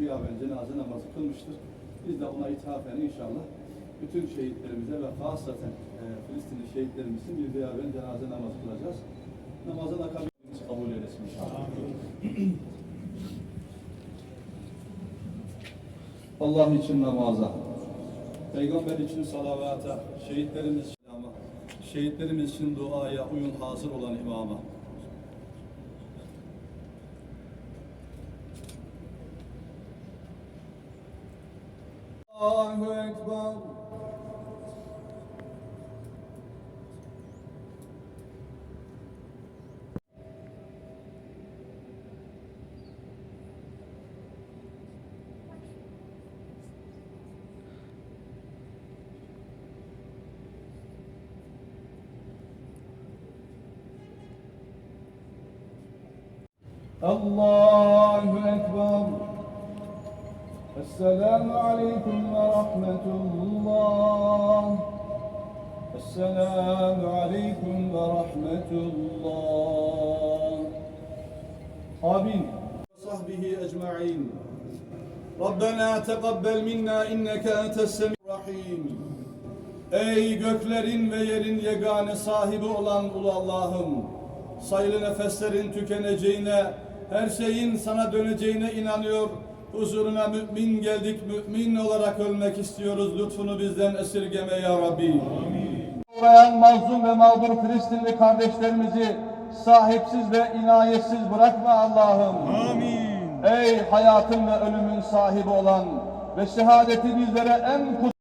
gıyaben cenaze namazı kılmıştır. Biz de ona ithafen inşallah bütün şehitlerimize ve hasaten e, Filistinli şehitlerimizin bir gıyaben cenaze namazı kılacağız. Namazın akabini kabul eylesin inşallah. Allah için namaza, Peygamber için salavata, şehitlerimiz için şehitlerimiz için duaya uyun hazır olan imama. الله أكبر الله أكبر السلام عليكم Esselamu Aleyküm ve Rahmetullah. Amin. Sahbihi ecma'in. Rabbena tegabbel minna inneke entes rahim. Ey göklerin ve yerin yegane sahibi olan ulu Allah'ım, sayılı nefeslerin tükeneceğine, her şeyin sana döneceğine inanıyor, huzuruna mümin geldik, mümin olarak ölmek istiyoruz. Lütfunu bizden esirgeme ya Rabbi. Uğrayan mazlum ve mağdur Filistinli kardeşlerimizi sahipsiz ve inayetsiz bırakma Allah'ım. Amin. Ey hayatın ve ölümün sahibi olan ve şehadeti bizlere en kut